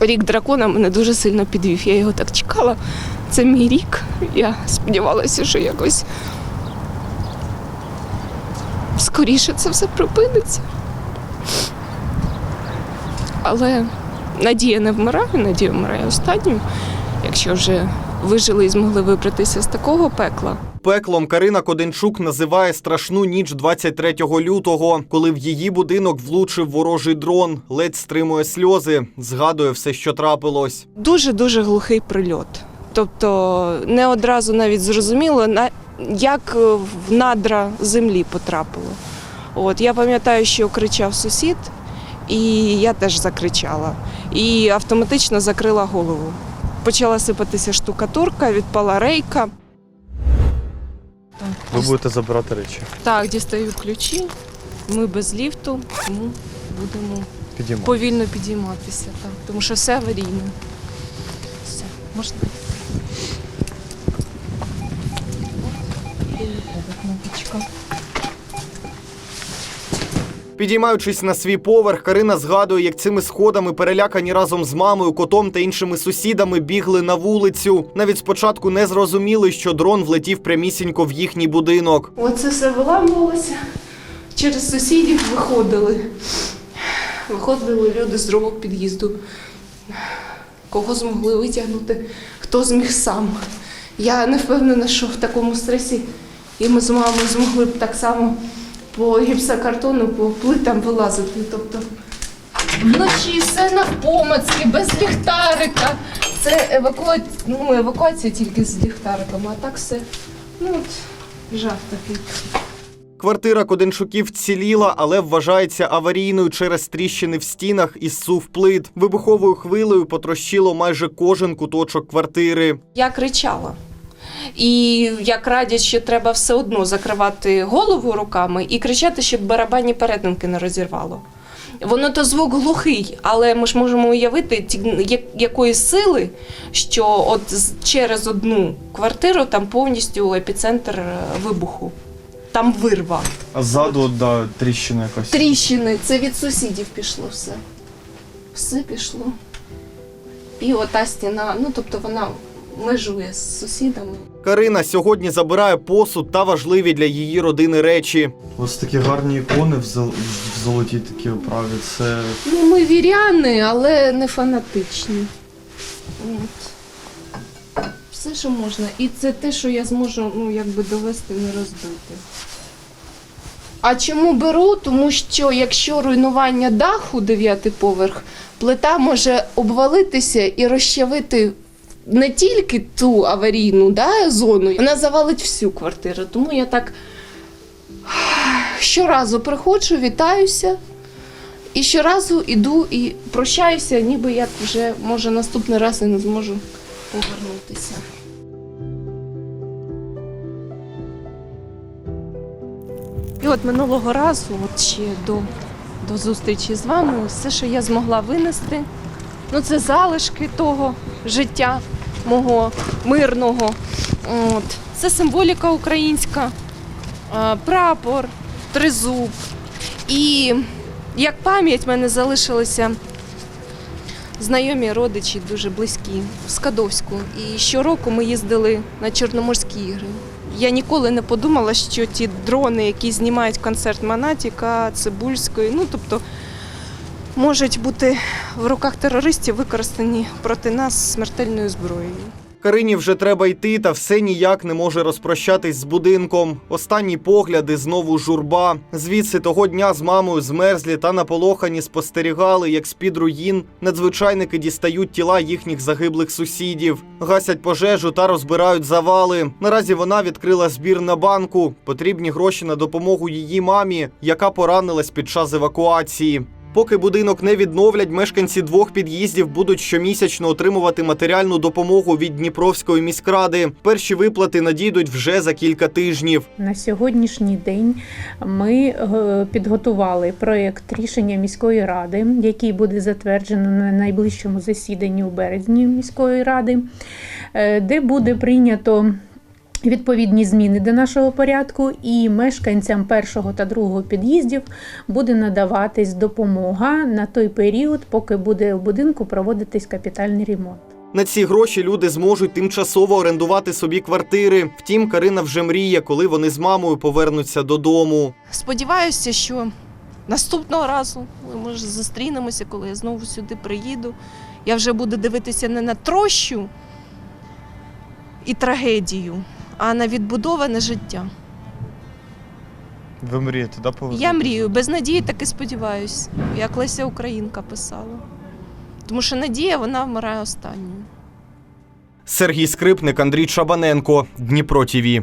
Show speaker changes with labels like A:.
A: Рік дракона мене дуже сильно підвів. Я його так чекала. Це мій рік. Я сподівалася, що якось скоріше це все припиниться. Але надія не вмирає, надія вмирає останньою. Якщо вже вижили і змогли вибратися з такого пекла,
B: Пеклом Карина Коденчук називає страшну ніч 23 лютого, коли в її будинок влучив ворожий дрон, ледь стримує сльози, згадує все, що трапилось.
A: дуже-дуже глухий прильот. Тобто не одразу навіть зрозуміло, як е, в надра землі потрапило. От, я пам'ятаю, що кричав сусід, і я теж закричала. І автоматично закрила голову. Почала сипатися штукатурка, відпала рейка.
C: Ви будете забирати речі.
A: Так, дістаю ключі. Ми без ліфту, тому будемо
C: Підіймати.
A: повільно підійматися, так, тому що все аварійне. Все, можна. Кнопочка.
B: Підіймаючись на свій поверх, Карина згадує, як цими сходами перелякані разом з мамою, котом та іншими сусідами бігли на вулицю. Навіть спочатку не зрозуміли, що дрон влетів прямісінько в їхній будинок.
A: Оце все виламувалося. Через сусідів виходили. Виходили люди з другого під'їзду. Кого змогли витягнути, хто зміг сам. Я не впевнена, що в такому стресі і ми з мамою змогли б так само по гіпсокартону, по плитам вилазити. Тобто вночі все навпомацьки, без ліхтарика. Це евакуа... ну, евакуація тільки з ліхтариком, а так все. Ну от жах такий.
B: Квартира Коденчуків вціліла, але вважається аварійною через тріщини в стінах і зсув плит. Вибуховою хвилею потрощило майже кожен куточок квартири.
A: Я кричала. І як радять, що треба все одно закривати голову руками і кричати, щоб барабанні перетинки не розірвало. Воно то звук глухий, але ми ж можемо уявити, якої сили, що от через одну квартиру там повністю епіцентр е, вибуху. Там вирва.
C: А ззаду, да, тріщина якась.
A: Тріщини, це від сусідів пішло все. Все пішло. І ота стіна, ну тобто вона межує з сусідами.
B: Карина сьогодні забирає посуд та важливі для її родини речі.
C: Ось такі гарні ікони в, зол... в золотій такій оправі. Це
A: Ну, ми віряни, але не фанатичні. От. Все, що можна. І це те, що я зможу ну, якби довести, не розбити. А чому беру? Тому що якщо руйнування даху, дев'ятий поверх, плита може обвалитися і розчавити не тільки ту аварійну да, зону, вона завалить всю квартиру. Тому я так щоразу приходжу, вітаюся. І щоразу іду і прощаюся, ніби як вже може наступний раз і не зможу повернутися. І от минулого разу, от ще до, до зустрічі з вами, все, що я змогла винести, ну це залишки того життя мого мирного. От. Це символіка українська, прапор, тризуб. І як пам'ять в мене залишилися знайомі родичі дуже близькі в Скадовську. І щороку ми їздили на Чорноморські ігри. Я ніколи не подумала, що ті дрони, які знімають концерт Монатіка, Цибульської, ну тобто можуть бути в руках терористів використані проти нас смертельною зброєю.
B: Карині вже треба йти, та все ніяк не може розпрощатись з будинком. Останні погляди знову журба. Звідси того дня з мамою змерзлі та наполохані спостерігали, як з-під руїн надзвичайники дістають тіла їхніх загиблих сусідів, гасять пожежу та розбирають завали. Наразі вона відкрила збір на банку. Потрібні гроші на допомогу її мамі, яка поранилась під час евакуації. Поки будинок не відновлять, мешканці двох під'їздів будуть щомісячно отримувати матеріальну допомогу від Дніпровської міськради. Перші виплати надійдуть вже за кілька тижнів.
D: На сьогоднішній день ми е, підготували проєкт рішення міської ради, який буде затверджено на найближчому засіданні у березні міської ради, е, де буде прийнято Відповідні зміни до нашого порядку, і мешканцям першого та другого під'їздів буде надаватись допомога на той період, поки буде в будинку проводитись капітальний ремонт.
B: На ці гроші люди зможуть тимчасово орендувати собі квартири. Втім, Карина вже мріє, коли вони з мамою повернуться додому.
A: Сподіваюся, що наступного разу ми може зустрінемося, коли я знову сюди приїду. Я вже буду дивитися не на трощу і трагедію, а на відбудоване життя.
C: Ви мрієте, да, повернути?
A: Я мрію, без надії так і сподіваюся, як Леся Українка писала. Тому що надія вона вмирає останньою.
B: Сергій Скрипник, Андрій Чабаненко, Дніпро ТІВІ.